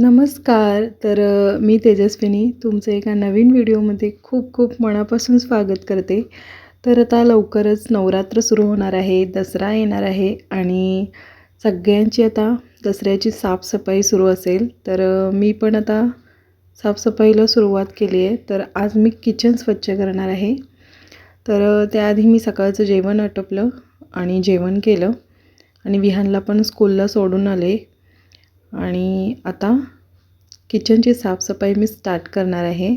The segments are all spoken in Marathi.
नमस्कार तर मी तेजस्विनी तुमचं एका नवीन व्हिडिओमध्ये खूप खूप मनापासून स्वागत करते. तर आता लवकरच नवरात्र सुरू होणार आहे दसरा येणार आहे आणि सगळ्यांची आता दसऱ्याची साफसफाई सुरू असेल. तर मी पण आता साफसफाईला सुरुवात केली आहे. तर आज मी किचन स्वच्छ करणार आहे. तर त्याआधी मी सकाळचं जेवण आटपलं आणि जेवण केलं आणि विहानला पण स्कूलला सोडून आले. आणि आता किचनची साफसफाई मी स्टार्ट करणार आहे.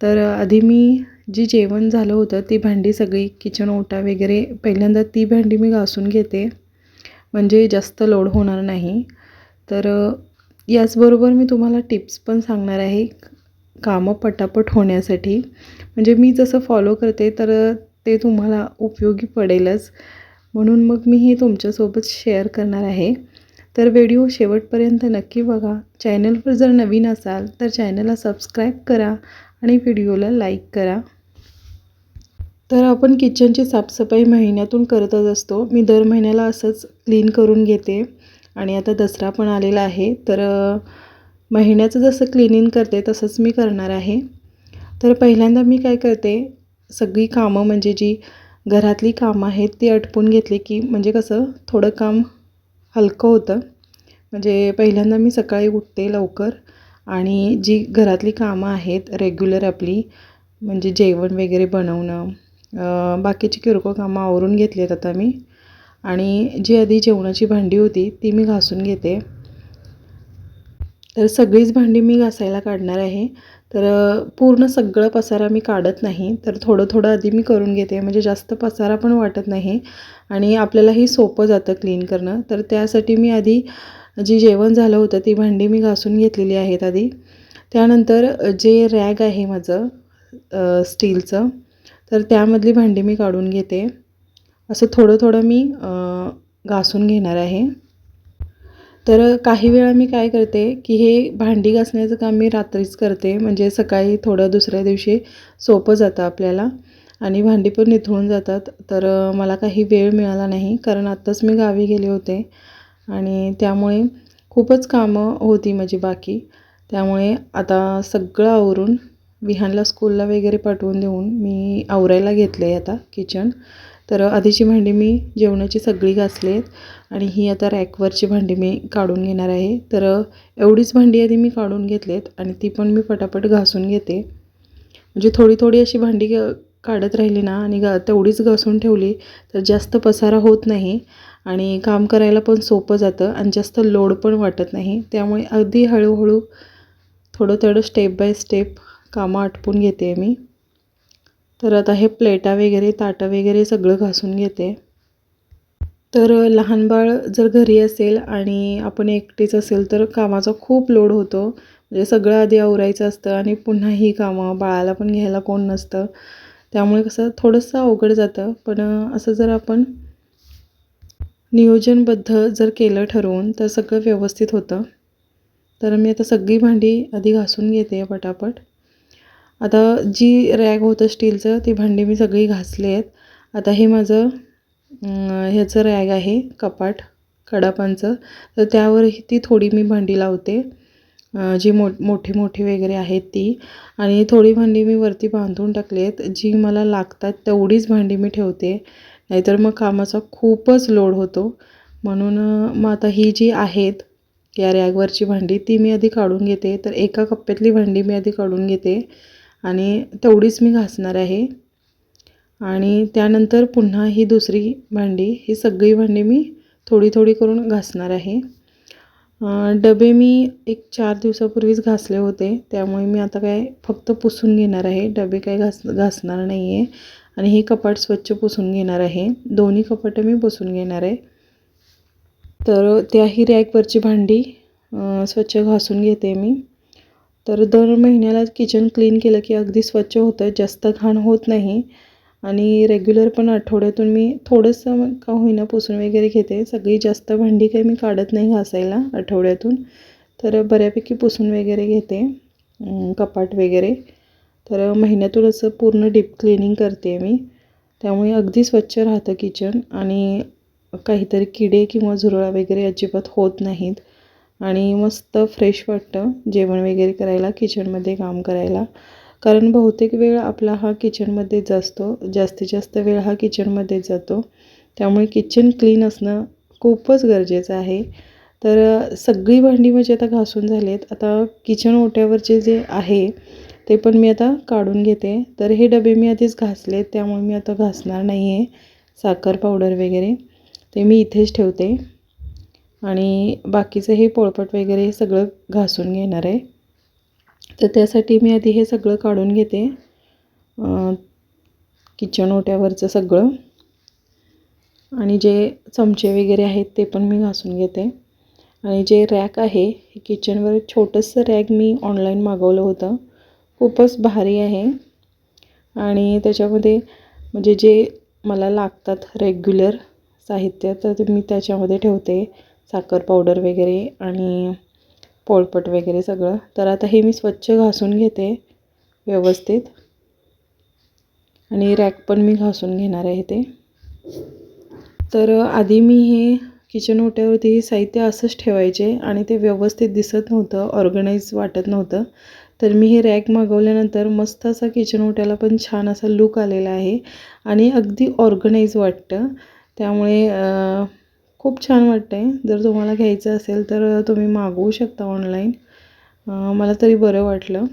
तर आधी मी जी जेवण झालं होतं ती भांडी सगळी किचन ओटा वगैरे पहिल्यांदा ती भांडी मी घासून घेते. म्हणजे जास्त लोड होणार नाही. तर याचबरोबर मी तुम्हाला टिप्स पण सांगणार आहे कामं पटापट होण्यासाठी. म्हणजे मी जसं फॉलो करते तर ते तुम्हाला उपयोगी पडेलच. म्हणून मग मी हे तुमच्यासोबत शेअर करणार आहे. तर व्हिडिओ शेवटपर्यंत नक्की बघा. चॅनलवर जर नवीन असाल तर चॅनलला सबस्क्राईब करा आणि व्हिडिओला लाईक करा. तर आपण किचनची साफसफाई महिन्यातून करतच असतो. मी दर महिन्याला असंच क्लीन करून घेते. आणि आता दसरा पण आलेला आहे. तर महिन्याचं जसं क्लिनिंग करते तसंच मी करणार आहे. तर पहिल्यांदा मी काय करते सगळी कामं म्हणजे जी घरातली कामं आहेत ती आटपून घेतली की म्हणजे कसं थोडं काम हलकं होतं. म्हणजे पहिल्यांदा मी सकाळी उठते लवकर आणि जी घरातली कामं आहेत रेग्युलर आपली म्हणजे जेवण वगैरे बनवणं बाकीची किरकोळ कामं आवरून घेतली आहेत आता मी. आणि जी आधी जेवणाची भांडी होती ती मी घासून घेते. तर सगळीच भांडी मी घासायला काढणार आहे. तर पूर्ण सगळं पसारा मी काढत नाही. तर थोडं थोडं आधी मी करून घेते. म्हणजे जास्त पसारा पण वाटत नाही. आणि आपल्यालाही सोपं जातं क्लीन करणं. तर त्यासाठी मी आधी जी जेवण झालं होतं ती भांडी मी घासून घेतलेली आहेत आधी. त्यानंतर जे रॅग आहे माझं स्टीलचं तर त्यामधली भांडी मी काढून घेते. असं थोडं थोडं मी घासून घेणार आहे. तर काही वेळा मी काय करते की हे भांडी घासण्याचं काम मी रात्रीच करते. म्हणजे सकाळी थोडं दुसऱ्या दिवशी सोपं जातं आपल्याला आणि भांडी पण निथळून जातात. तर मला काही वेळ मिळाला नाही. कारण आत्ताच मी गावी गेले होते आणि त्यामुळे खूपच कामं होती माझी बाकी. त्यामुळे आता सगळं आवरून विहानला स्कूलला वगैरे पाठवून देऊन मी आवरायला घेतलं आहे आता किचन तर आधीची भांडी मी जेवणाची सगळी घासली आहेत आणि ही आता रॅकवरची भांडी मी काढून घेणार आहे. तर एवढीच भांडी आधी मी काढून घेतली आहेत आणि ती पण मी पटापट घासून घेते. म्हणजे थोडी थोडी अशी भांडी काढत राहिली ना आणि गा तेवढीच घासून ठेवली तर जास्त पसारा होत नाही आणि काम करायला पण सोपं जातं आणि जास्त लोड पण वाटत नाही. त्यामुळे अगदी हळूहळू थोडं थोडं स्टेप बाय स्टेप कामं आटपून घेते मी. तर आता हे प्लेटा वगैरे ताटं वगैरे सगळं घासून घेते. तर लहान बाळ जर घरी असेल आणि आपण एकटीच असेल तर कामाचा खूप लोड होतो. म्हणजे सगळं आधी आवरायचं असतं आणि पुन्हा ही कामं बाळाला पण घ्यायला कोण नसतं. त्यामुळे कसं थोडंसं अवघड जातं. पण असं जर आपण नियोजनबद्ध जर केलं ठरवून तर सगळं व्यवस्थित होतं. तर मी आता सगळी भांडी आधी घासून घेते पटापट. आता जी रॅग होतं स्टीलचं ती भांडी मी सगळी घासली आहेत. आता हे माझं ह्याचं रॅग आहे कपाट कडापांचं तर त्यावरही ती थोडी मी भांडी लावते. जी मो मोठी मोठी वगैरे आहेत ती. आणि थोडी भांडी मी वरती बांधून टाकली आहेत. जी मला लागतात तेवढीच भांडी मी ठेवते. नाहीतर मग कामाचा खूपच लोड होतो. म्हणून मग आता ही जी आहेत या रॅगवरची भांडी ती मी आधी काढून घेते. तर एका कप्प्यातली भांडी मी आधी काढून घेते. आणि तेवढीच मी घासणार आहे. आणि त्यानंतर पुन्हा ही दुसरी भांडी ही सगळी भांडी मी थोडी थोडी करून घासणार आहे. डबे मी एक चार दिवसापूर्वीच घासले होते त्यामुळे मी आता काय फक्त पुसून घेणार आहे. डबे काय घास घासणार नाही आहे आणि हे कपाट स्वच्छ पुसून घेणार आहे. दोन्ही कपाटं मी पुसून घेणार आहे. तर त्याही रॅकवरची भांडी स्वच्छ घासून घेते मी. तर दर महिन्याला किचन क्लीन केलं की अगदी स्वच्छ होतं जास्त घाण होत नाही. आणि रेग्युलर पण आठवड्यातून मी थोडंसं का होईना पुसून वगैरे घेते. सगळी जास्त भांडी काही मी काढत नाही घासायला आठवड्यातून. तर बऱ्यापैकी पुसून वगैरे घेते कपाट वगैरे. तर महिन्यातून असं पूर्ण डीप क्लिनिंग करते मी. त्यामुळे अगदी स्वच्छ राहतं किचन आणि काहीतरी किडे किंवा झुरळा वगैरे अजिबात होत नाहीत. आणि मस्त फ्रेश वाटतं जेवण वगैरे करायला किचनमध्ये काम करायला. कारण बहुतेक वेळ आपला हा किचनमध्येच असतो. जास्तीत जास्त वेळ हा किचनमध्येच जातो. त्यामुळे किचन क्लीन असणं खूपच गरजेचं आहे. तर सगळी भांडी म्हणजे आता घासून झालेत. आता किचन ओट्यावरचे जे आहे ते पण मी आता काढून घेते. तर हे डबे मी आधीच घासले त्यामुळे मी आता घासणार नाही आहे साखर पावडर वगैरे ते मी इथेच ठेवते. आणि बाकीचं हे पोळपट वगैरे हे सगळं घासून घेणार आहे. तर त्यासाठी मी आधी हे सगळं काढून घेते. किचन ओट्यावरचं सगळं. आणि जे चमचे वगैरे आहेत ते पण मी घासून घेते. आणि जे रॅक आहे हे किचनवर छोटंसं रॅक मी ऑनलाईन मागवलं होतं. खूपच भारी आहे. आणि त्याच्यामध्ये म्हणजे जे मला लागतात रेग्युलर साहित्य तर ते मी त्याच्यामध्ये ठेवते. साखर पावडर वगैरे आणि पोळपट वगैरे सगळं. तर आता हे मी स्वच्छ घासून घेते व्यवस्थित. आणि रॅक पण मी घासून घेणार आहे ते. तर आधी मी हे किचन ओट्यावरती साहित्य असंच ठेवायचे आणि ते व्यवस्थित दिसत नव्हतं ऑर्गनाईज वाटत नव्हतं. तर मी हे रॅक मागवल्यानंतर मस्त असा किचन ओट्याला पण छान असा लुक आलेला आहे आणि अगदी ऑर्गनाईज वाटतं. त्यामुळे खूप छान वाटतं आहे जर तुम्हाला घ्यायचं असेल तर तुम्ही मागवू शकता ऑनलाईन मला तरी बरं वाटलं.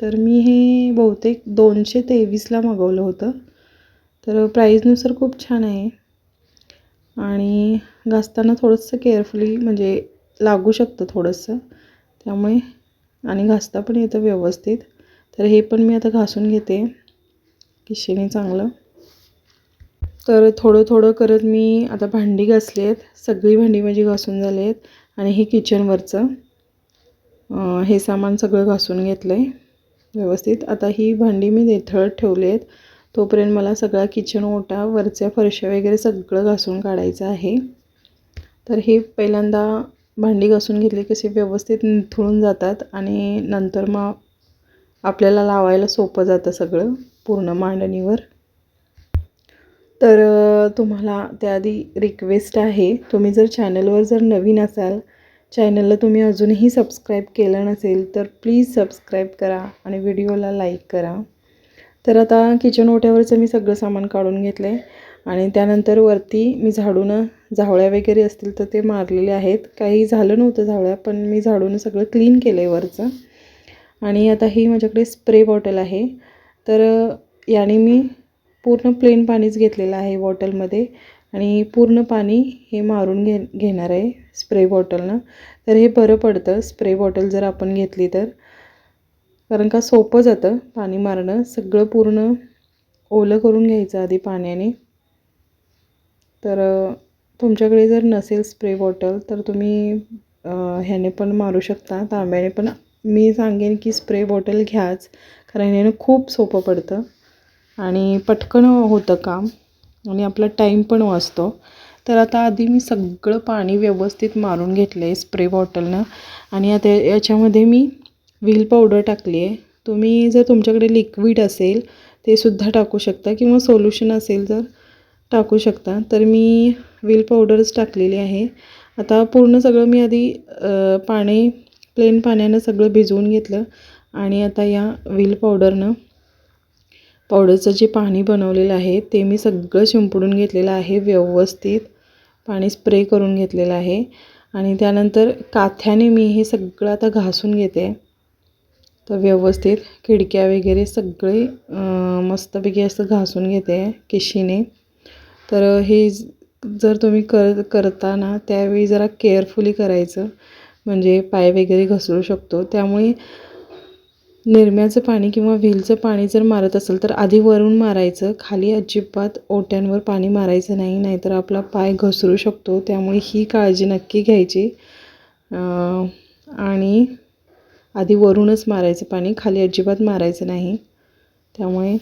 तर मी हे बहुतेक दोनशे तेवीसला मागवलं होतं. तर प्राईजनुसार खूप छान आहे. आणि घासताना थोडंसं केअरफुली म्हणजे लागू शकतं थोडंसं. त्यामुळे आणि घासता पण येतं व्यवस्थित. तर हे पण मी आता घासून घेते. किशेने चांगलं. तर थोडं थोडं करत मी आता भांडी घासली आहेत सगळी भांडी माझी घासून झाली आहेत आणि हे किचनवरचं हे सामान सगळं घासून घेतलं आहे व्यवस्थित. आता ही भांडी मी निथळत ठेवली आहेत तोपर्यंत मला सगळा किचन ओटा वरच्या फरशा वगैरे सगळं घासून काढायचं आहे. तर हे पहिल्यांदा भांडी घासून घेतली कशी व्यवस्थित निथळून जातात आणि नंतर मग आपल्याला लावायला सोपं जातं सगळं पूर्ण मांडणीवर. तर तुम्हाला त्याआधी रिक्वेस्ट आहे. तुम्ही जर चॅनलवर जर नवीन असाल चॅनलला तुम्ही अजूनही सबस्क्राईब केलं नसेल तर प्लीज सबस्क्राईब करा आणि व्हिडिओला लाईक करा. तर आता किचन ओट्यावरचं मी सगळं सामान काढून घेतलं आहे आणि त्यानंतर वरती मी झाडून झावळ्या वगैरे असतील तर ते मारलेले आहेत. काही झालं नव्हतं झावळ्या पण मी झाडून सगळं क्लीन केलं आहे वरचं. आणि आता ही माझ्याकडे स्प्रे बॉटल आहे. तर याने मी पूर्ण प्लेन पाणीच घेतलेलं आहे बॉटलमध्ये आणि पूर्ण पाणी हे मारून घे घेणार आहे स्प्रे बॉटलनं. तर हे बरं पडतं स्प्रे बॉटल जर आपण घेतली तर. कारण का सोपं जातं पाणी मारणं सगळं पूर्ण ओलं करून घ्यायचं आधी पाण्याने. तर तुमच्याकडे जर नसेल स्प्रे बॉटल तर तुम्ही ह्याने पण मारू शकता तांब्याने पण. मी सांगेन की स्प्रे बॉटल घ्याच कारण ह्यानं खूप सोपं पडतं. आणि पटकन होतं काम आणि आपला टाईम पण वाचतो. तर आता आधी मी सगळं पाणी व्यवस्थित मारून घेतलं आहे स्प्रे बॉटलनं आणि आता याच्यामध्ये मी व्हील पावडर टाकली आहे. तुम्ही जर तुमच्याकडे लिक्विड असेल ते सुद्धा टाकू शकता किंवा सोल्युशन असेल तर टाकू शकता. तर मी व्हील पावडरच टाकलेली आहे. आता पूर्ण सगळं मी आधी पाणी प्लेन पाण्यानं सगळं भिजवून घेतलं. आणि आता या व्हील पावडरनं पावडरचं जे पाणी बनवलेलं आहे ते मी सगळं शिंपडून घेतलेलं आहे व्यवस्थित पाणी स्प्रे करून घेतलेलं आहे. आणि त्यानंतर काथ्याने मी हे सगळं आता घासून घेते. तर व्यवस्थित खिडक्या वगैरे सगळे मस्तपैकी असं घासून घेते केशीने. तर हे जर तुम्ही कर करताना त्यावेळी जरा केअरफुली करायचं. म्हणजे पाय वगैरे घसरू शकतो. त्यामुळे निरम्याचं पाणी किंवा व्हीलचं पाणी जर मारत असेल तर आधी वरून मारायचं. खाली अजिबात ओट्यांवर पाणी मारायचं नाही नाहीतर आपला पाय घसरू शकतो. त्यामुळे ही काळजी नक्की घ्यायची. आणि आधी वरूनच मारायचं पाणी. खाली अजिबात मारायचं नाही. त्यामुळे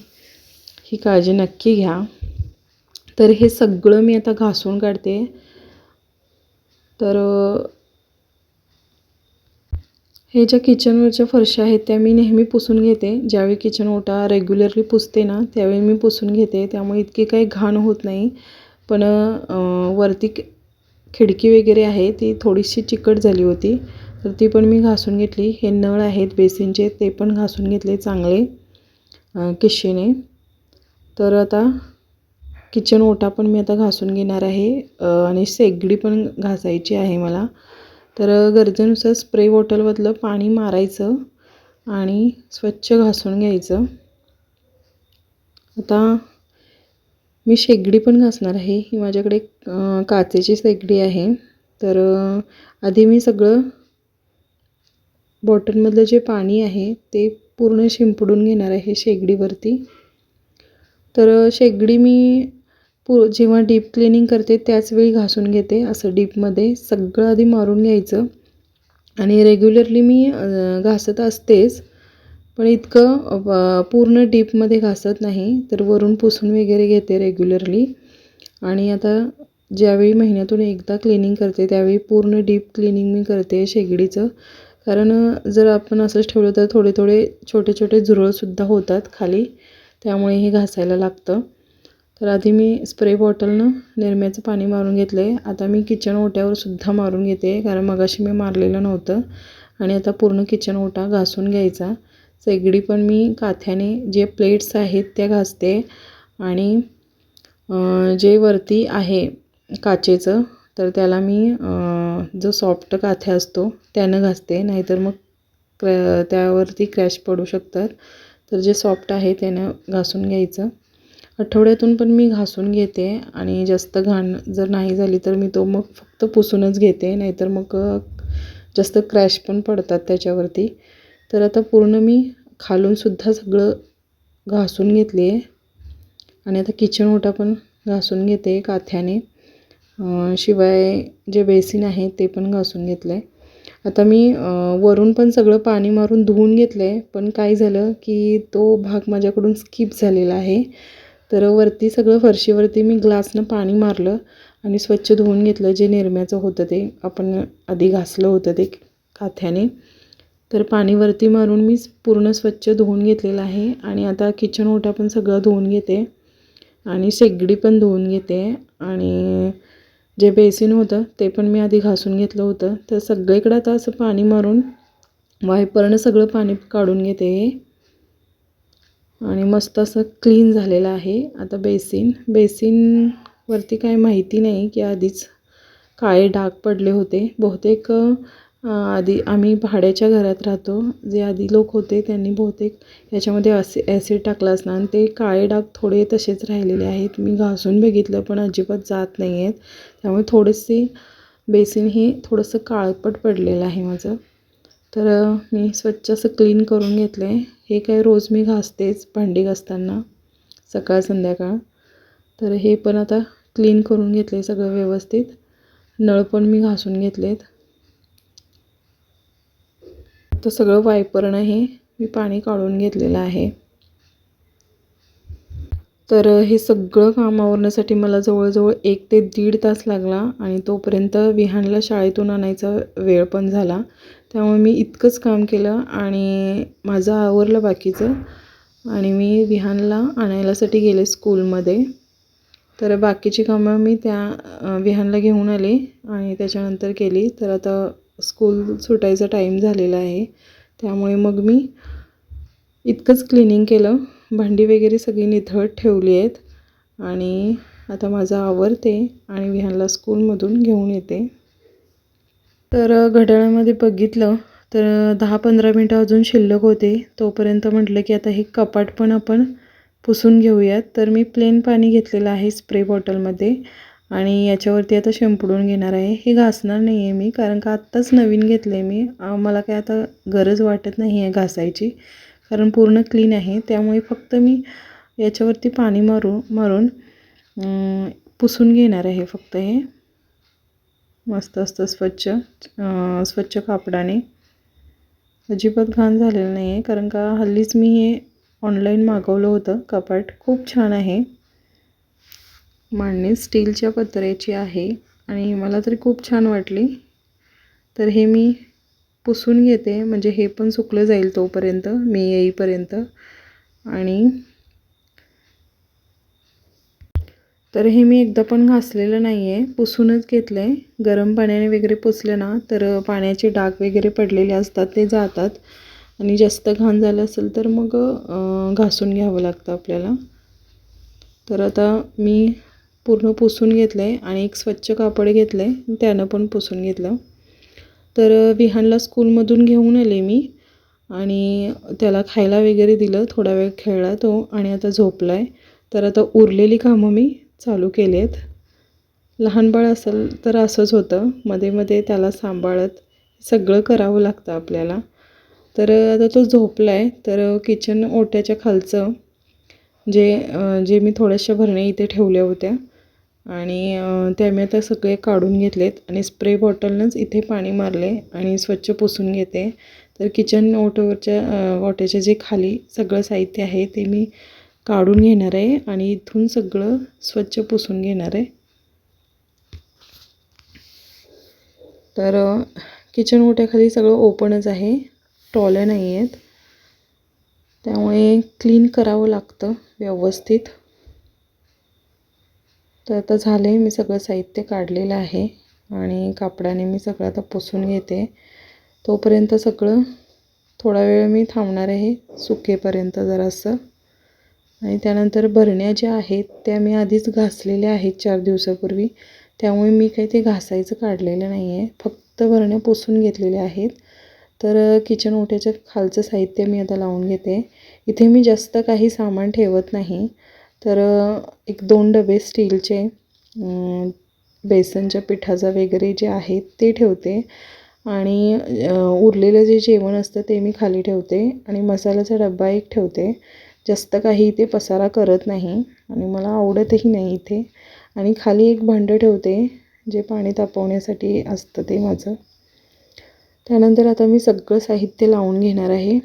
ही काळजी नक्की घ्या. तर हे सगळं मी आता घासून काढते. तर हे ज्या किचनवरच्या फरशा आहेत त्या मी नेहमी पुसून घेते. ज्यावेळी किचन ओटा रेग्युलरली पुसते ना त्यावेळी मी पुसून घेते. त्यामुळे इतकी काही घाण होत नाही. पण वरती खिडकी वगैरे आहे ती थोडीशी चिकट झाली होती. तर ती पण मी घासून घेतली. हे नळ आहेत बेसिनचे ते पण घासून घेतले चांगले किशीने तर आता किचन ओटा पण मी आता घासून घेणार आहे. आणि शेगडी पण घासायची आहे मला. तर गरजेनुसार स्प्रे बॉटलमधलं पाणी मारायचं आणि स्वच्छ घासून घ्यायचं. आता मी शेगडी पण घासणार आहे. ही माझ्याकडे काचेची शेगडी आहे. तर आधी मी सगळं बॉटलमधलं जे पाणी आहे ते पूर्ण शिंपडून घेणार आहे शेगडीवरती. तर शेगडी मी पू जेव्हा डीप क्लिनिंग करते त्याचवेळी घासून घेते. असं डीपमध्ये सगळं आधी मारून घ्यायचं. आणि रेग्युलरली मी घासत असतेच. पण इतकं पूर्ण डीपमध्ये घासत नाही. तर वरून पुसून वगैरे घेते रेग्युलरली आणि आता ज्यावेळी महिन्यातून एकदा क्लिनिंग करते त्यावेळी पूर्ण डीप क्लिनिंग मी करते शेगडीचं. कारण जर आपण असंच ठेवलं तर थोडे थोडे छोटे छोटे झुरळसुद्धा होतात खाली. त्यामुळे हे घासायला लागतं. तर आधी मी स्प्रे बॉटलनं निरम्याचं पाणी मारून घेतलं आहे आता मी किचन ओट्यावर सुद्धा मारून घेते कारण मगाशी मी मारलेलं नव्हतं. आणि आता पूर्ण किचन ओटा घासून घ्यायचा. शेगडी पण मी काथ्याने जे प्लेट्स आहेत त्या घासते. आणि जे वरती आहे काचेचं तर त्याला मी जो सॉफ्ट काथ्या असतो त्यानं घासते. नाहीतर मग क्रॅ त्यावरती क्रॅश पडू शकतात. तर जे सॉफ्ट आहे त्यानं घासून घ्यायचं. आठवड्यातून पण मी घासून घेते आणि जास्त घाण जर नाही झाली तर मी तो मग फक्त पुसूनच घेते नाहीतर मग जास्त क्रॅश पण पडतात त्याच्यावरती. तर आता पूर्ण मी खालूनसुद्धा सगळं घासून घेतली आहे. आणि आता किचन ओटा पण घासून घेते काथ्याने. शिवाय जे बेसिन आहे ते पण घासून घेतलं आहे आता मी वरून पण सगळं पाणी मारून धुवून घेतलं आहे पण काय झालं की तो भाग माझ्याकडून स्किप झालेला आहे. तर वरती सगळं फरशीवरती मी ग्लासनं पाणी मारलं आणि स्वच्छ धुवून घेतलं जे निरम्याचं होतं ते. आपण आधी घासलं होतं ते काथ्याने. तर पाणी वरती मारून मी पूर्ण स्वच्छ धुवून घेतलेलं आहे आणि आता किचन ओटा पण सगळं धुवून घेते आणि शेगडी पण धुवून घेते आणि जे बेसिन होतं ते पण मी आधी घासून घेतलं होतं. तर सगळीकडं आता असं पाणी मारून वायपरनं सगळं पाणी काढून घेते. हे आणि मस्त असं क्लीन झालेलं आहे. आता बेसिन बेसिनवरती काय माहिती नाही की आधीच काळे डाग पडले होते. बहुतेक आधी आम्ही भाड्याच्या घरात राहतो. जे आधी लोक होते त्यांनी बहुतेक याच्यामध्ये असे ॲसिड टाकला असणार. आणि ते काळे डाग थोडे तसेच राहिलेले आहेत. मी घासून बघितलं पण अजिबात जात नाही आहेत त्यामुळे थोडेसे बेसिन हे थोडंसं काळपट पडलेलं आहे माझं. तर मी स्वच्छ असं क्लीन करून घेतलं आहे हे काय रोज मी घासतेच भांडी घासताना सकाळ संध्याकाळ. तर हे पण आता क्लीन करून घेतले सगळं व्यवस्थित. नळ पण मी घासून घेतलेत. तर सगळं वायपरनं हे मी पाणी काढून घेतलेलं आहे. तर हे सगळं काम आवरण्यासाठी मला जवळजवळ एक ते दीड तास लागला आणि तोपर्यंत विहानला शाळेतून आणायचा वेळ पण झाला. त्यामुळे मी इतकंच काम केलं आणि माझं आवरलं बाकीचं. आणि मी विहानला आणायलासाठी गेले स्कूलमध्ये. तर बाकीची कामं मी त्या विहानला घेऊन आले आणि त्याच्यानंतर केली. तर आता स्कूल सुटायचा टाईम झालेला आहे. त्यामुळे मग मी इतकंच क्लिनिंग केलं. भांडी वगैरे सगळी निथळत ठेवली आहेत. आणि आता माझं आवरते आणि विहानला स्कूलमधून घेऊन येते. तर घड्याळामध्ये बघितलं तर दहा पंधरा मिनटं अजून शिल्लक होते. तोपर्यंत म्हटलं की आता हे कपाट पण आपण पुसून घेऊयात. तर मी प्लेन पाणी घेतलेलं आहे स्प्रे बॉटलमध्ये आणि याच्यावरती आता शिंपडून घेणार आहे. हे घासणार नाही आहे मी कारण का आत्ताच नवीन घेतलं आहे मी मला काय आता गरज वाटत नाही आहे घासायची कारण पूर्ण क्लीन आहे. त्यामुळे फक्त मी याच्यावरती पाणी मारू मारून पुसून घेणार आहे फक्त हे. मस्त असतं स्वच्छ स्वच्छ कापडाने. अजिबात घाण झालेलं नाही आहे कारण का हल्लीच मी हे ऑनलाईन मागवलं होतं कपाट. खूप छान आहे. मांडणी स्टीलच्या पत्र्याची आहे आणि मला तरी खूप छान वाटली. तर हे मी पुसून घेते म्हणजे हे पण सुकलं जाईल तोपर्यंत मी येईपर्यंत. आणि तर हे मी एकदा पण घासलेलं नाही आहे पुसूनच घेतलं आहे गरम पाण्याने वगैरे पुसलं ना तर पाण्याचे डाग वगैरे पडलेले असतात ते जातात. आणि जास्त घाण झालं असेल तर मग घासून घ्यावं लागतं आपल्याला. तर आता मी पूर्ण पुसून घेतलं आहे आणि एक स्वच्छ कापड घेतलं आहे त्यानं पण पुसून घेतलं. तर विहानला स्कूलमधून घेऊन आले मी. आणि त्याला खायला वगैरे दिलं. थोडा वेळ खेळला तो आणि आता झोपला आहे तर आता उरलेली कामं मी चालू केले आहेत लहान बाळ असेल तर असंच होतं. मध्ये मध्ये त्याला सांभाळत सगळं करावं लागतं आपल्याला. तर आता तो झोपला आहे तर किचन ओट्याच्या खालचं जे जे मी थोड्याशा भरण्या इथे ठेवल्या होत्या. आणि त्या मी आता सगळे काढून घेतलेत. आणि स्प्रे बॉटलनंच इथे पाणी मारले आणि स्वच्छ पुसून घेते. तर किचन ओटोवरच्या ओट्याच्या जे खाली सगळं साहित्य आहे ते मी काढून घेणार आहे आणि इथून सगळं स्वच्छ पुसून घेणार आहे. तर किचन ओट्याखाली सगळं ओपनच आहे. टॉल्या नाही आहेत. त्यामुळे क्लीन करावं लागतं व्यवस्थित. तर आता झालं आहे मी सगळं साहित्य काढलेलं आहे आणि कापडाने मी सगळं आता पुसून घेते. तोपर्यंत सगळं थोडा वेळ मी थांबणार आहे. सुकेपर्यंत जरासं. आणि त्यानंतर बरण्या ज्या आहेत त्या मी आधीच घासलेल्या आहेत चार दिवसापूर्वी. त्यामुळे मी काही ते घासायचं काढलेलं नाही आहे फक्त भरण्या पुसून घेतलेल्या आहेत. तर किचन ओट्याच्या खालचं साहित्य मी आता लावून घेते. इथे मी जास्त काही सामान ठेवत नाही. तर एक दोन डबे स्टीलचे बेसनच्या पिठाचा वगैरे जे आहेत ते ठेवते. आणि उरलेलं जे जेवण असतं ते मी खाली ठेवते. आणि मसाल्याचा डबा एक ठेवते. जास्त काही इथे पसारा करत नाही आणि मला आवडतही नाही इथे. आणि खाली एक भांडं ठेवते जे पाणी तापवण्यासाठी असतं ते माझं. त्यानंतर आता मी सगळं साहित्य लावून घेणार आहे.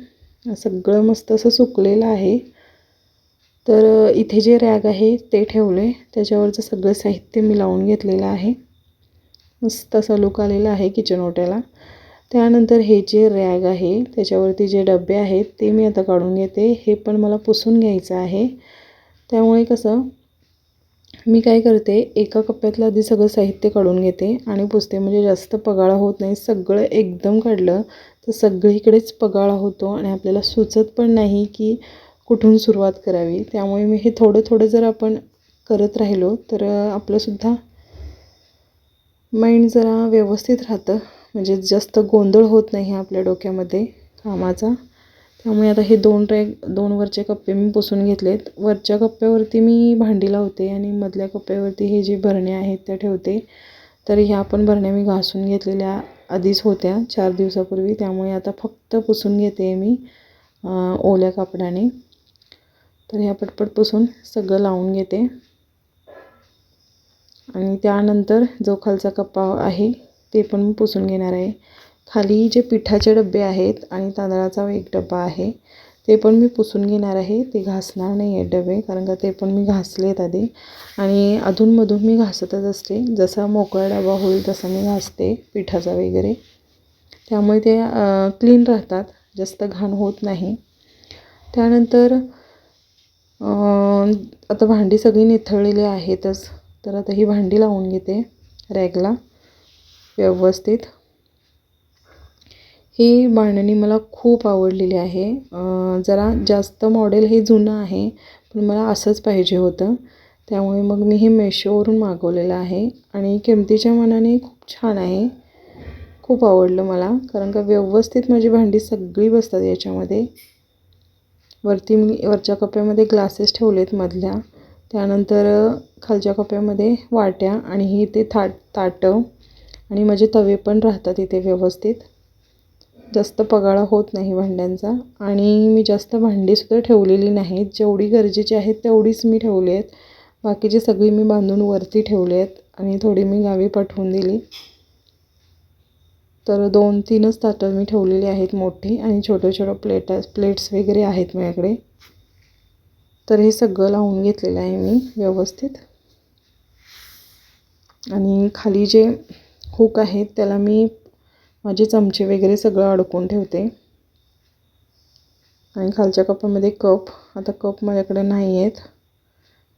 सगळं मस्त असं सुकलेलं आहे. तर इथे जे रॅग आहे ते ठेवले. त्याच्यावरचं सगळं साहित्य मी लावून घेतलेलं आहे. मस्त असा लुक आलेला आहे किचन ओट्याला. त्यानंतर हे जे रॅग आहे त्याच्यावरती जे डबे आहेत ते मी आता काढून घेते. हे पण मला पुसून घ्यायचं आहे. त्यामुळे कसं मी काय करते एका कप्प्यातलं आधी सगळं साहित्य काढून घेते आणि पुसते. म्हणजे जास्त पगाळा होत नाही. सगळं एकदम काढलं तर सगळीकडेच पगाळा होतो आणि आपल्याला सुचत पण नाही की कुठून सुरुवात करावी. त्यामुळे मी हे थोडं थोडं जर आपण करत राहिलो तर आपलंसुद्धा माइंड जरा व्यवस्थित राहतं. म्हणजे जास्त गोंधळ होत नाही आपल्या डोक्यामध्ये कामाचा त्यामुळे आता हे दोन ट्रॅक दोन वरचे कप्पे मी पुसून घेतलेत. वरच्या कप्प्यावरती मी भांडी लावते आणि मधल्या कप्प्यावरती हे जे भरण्या आहेत त्या ठेवते. तर ह्या पण भरण्या मी घासून घेतलेल्या आधीच होत्या चार दिवसापूर्वी. त्यामुळे आता फक्त पुसून घेते मी ओल्या कापडाने. तर ह्या पटपट पुसून सगळं लावून घेते. आणि त्यानंतर जो खालचा कप्पा आहे ते पण मी पुसून घेणार आहे. खाली जे पिठाचे डबे आहेत आणि तांदळाचा एक डबा आहे ते पण मी पुसून घेणार आहे. ते घासणार नाही आहेत डबे कारण का ते पण मी घासलेत आधी. आणि अधूनमधून मी घासतच असते. जसा मोकळा डबा होईल तसा मी घासते पिठाचा वगैरे. त्यामुळे ते क्लीन राहतात जास्त घाण होत नाही. त्यानंतर आता भांडी सगळी निथळलेली आहेतच तर आता ही भांडी लावून घेते रॅगला व्यवस्थित. ही मांडणी मला खूप आवडलेली आहे. जरा जास्त मॉडेल हे जुनं आहे पण मला असंच पाहिजे होतं. त्यामुळे मग मी हे मेशोवरून मागवलेलं आहे आणि किमतीच्या मानाने खूप छान आहे. खूप आवडलं मला कारण का व्यवस्थित माझी भांडी सगळी बसतात याच्यामध्ये. वरती मी वरच्या कप्प्यामध्ये ग्लासेस ठेवलेत मधल्या. त्यानंतर खालच्या कप्प्यामध्ये वाट्या आणि ही ते थाट ताटं. आणि माझे तवे पण राहतात इथे व्यवस्थित. जास्त पगाळा होत नाही भांड्यांचा आणि मी जास्त भांडीसुद्धा ठेवलेली नाहीत. जेवढी गरजेची आहेत तेवढीच मी ठेवली आहेत. बाकीची सगळी मी बांधून वरती ठेवले आहेत आणि थोडी मी गावी पाठवून दिली. तर दोन तीनच ताटं मी ठेवलेली आहेत मोठी आणि छोटं छोटं प्लेट प्लेट्स वगैरे आहेत माझ्याकडे. तर हे सगळं लावून घेतलेलं आहे मी व्यवस्थित. आणि खाली जे हुक आहेत त्याला मी माझे चमचे वगैरे सगळं अडकून ठेवते. आणि खालच्या कपामध्ये कप आता कप माझ्याकडे नाही आहेत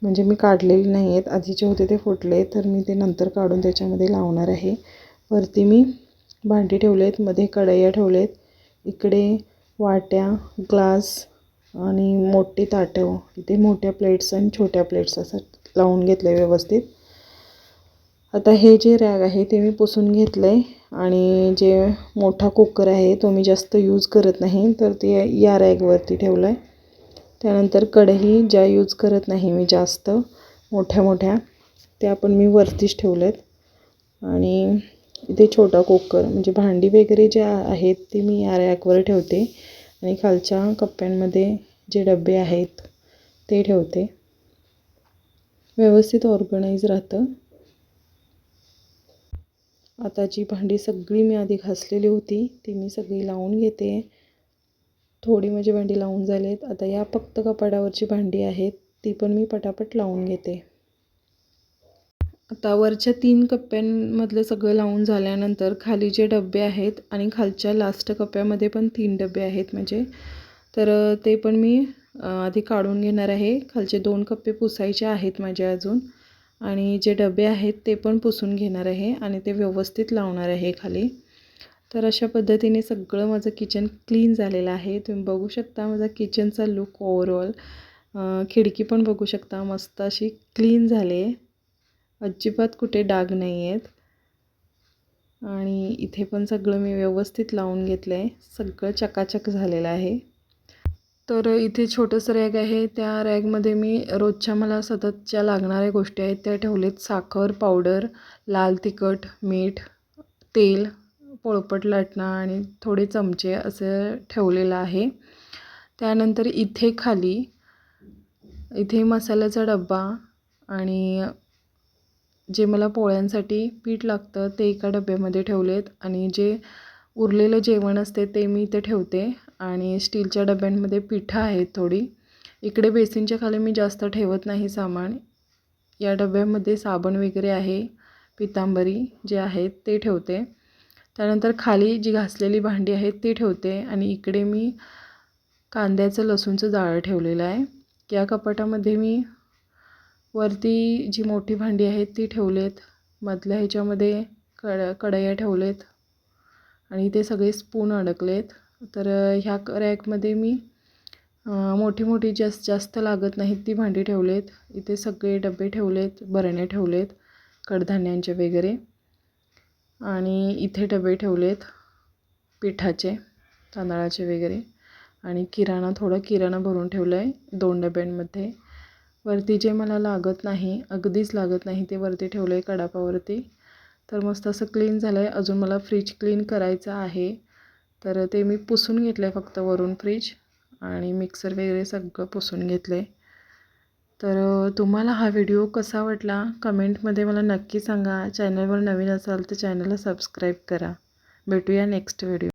म्हणजे मी काढलेले नाही आहेत आधीचे होते ते फुटले तर मी ते नंतर काढून त्याच्यामध्ये लावणार आहे. वरती मी भांडी ठेवले आहेत मध्ये कढया ठेवले आहेत इकडे वाट्या ग्लास आणि मोठी ताटं. इथे मोठ्या प्लेट्स आणि छोट्या प्लेट्स असं लावून घेतलं आहे व्यवस्थित. आता हे जे रॅग आहे ते मी पुसून घेतलं आहे आणि जे मोठा कुकर आहे तो मी जास्त यूज करत नाही तर ते या रॅगवरती ठेवलं आहे त्यानंतर कढई ज्या यूज करत नाही मी जास्त मोठ्या मोठ्या त्या पण मी वरतीच ठेवल्यात. आणि इथे छोटा कुकर म्हणजे भांडी वगैरे जे आहेत ती मी या रॅकवर ठेवते आणि खालच्या कप्प्यांमध्ये जे डबे आहेत ते ठेवते. व्यवस्थित ऑर्गनाईज राहतं. आता जी भांडी सगळी मी आधी घासलेली होती ती मी सगळी लावून घेते. थोडी माझी भांडी लावून झालेत. आता या फक्त कपाडावरची भांडी आहेत ती पण मी पटापट लावून घेते. आता वरच्या तीन कप्प्यांमधलं सगळं लावून झाल्यानंतर खाली जे डबे आहेत आणि खालच्या लास्ट कप्प्यामध्ये पण तीन डबे आहेत म्हणजे तर ते पण मी आधी काढून घेणार आहे. खालचे दोन कप्पे पुसायचे आहेत माझे अजून. आणि जे डबे आहेत ते पण पुसून घेणार आहे आणि ते व्यवस्थित लावणार आहे खाली. तर अशा पद्धतीने सगळं माझं किचन क्लीन झालेलं आहे. तुम्ही बघू शकता माझा किचनचा लुक ओवरऑल खिडकी पण बघू शकता मस्त अशी क्लीन झाली आहे. अजिबात कुठे डाग नाही आहेत. आणि इथे पण सगळं मी व्यवस्थित लावून घेतलं आहे सगळं चकाचक झालेलं आहे. तर इथे छोटंसं रॅग आहे. त्या रॅगमध्ये मी रोजच्या मला सततच्या लागणाऱ्या गोष्टी आहेत. त्या ठेवलेत साखर पावडर लाल तिखट मीठ तेल पोळपट लाटणं आणि थोडे चमचे असं ठेवलेलं आहे. त्यानंतर इथे खाली इथे मसाल्याचा डब्बा आणि जे मला पोळ्यांसाठी पीठ लागतं ते एका डब्यामध्ये ठेवलेत आणि जे उरलेलं जेवण असते ते मी इथे ठेवते. आणि स्टीलच्या डब्यांमध्ये पिठं आहेत थोडी. इकडे बेसिनच्या खाली मी जास्त ठेवत नाही सामान. या डब्यामध्ये साबण वगैरे आहे पितांबरी जे आहेत ते ठेवते. त्यानंतर खाली जी घासलेली भांडी आहेत ती ठेवते आणि इकडे मी कांद्याचं लसूणचं जाळं ठेवलेलं आहे. या कपाटामध्ये मी वरती जी मोठी भांडी आहेत ती ठेवलेत. मधल्या ह्याच्यामध्ये कड कढया ठेवलेत आणि ते सगळे स्पून अडकलेत. तर ह्या रॅकमध्ये मी मोठी मोठी जास्त जास्त लागत नाहीत ती भांडी ठेवलेत. इथे सगळे डबे ठेवलेत बरणे ठेवलेत कडधान्यांचे वगैरे. आणि इथे डबे ठेवलेत पिठाचे तांदळाचे वगैरे. आणि किराणा थोडं किराणा भरून ठेवलं आहे दोन डब्यांमध्ये. वरती जे मला लागत नाही अगदीच लागत नाही ते वरती ठेवलं आहे कडापावरती. तर मस्त असं क्लीन झालं आहे अजून मला फ्रीज क्लीन करायचं आहे. तर ते मी पुसून घेतलं आहे फक्त वरून फ्रीज आणि मिक्सर वगैरे सगळं पुसून घेतलं आहे तर तुम्हाला हा व्हिडिओ कसा वाटला? कमेंटमध्ये मला नक्की सांगा. चॅनलवर नवीन असाल तर चॅनलला सबस्क्राईब करा. भेटूया नेक्स्ट व्हिडिओ.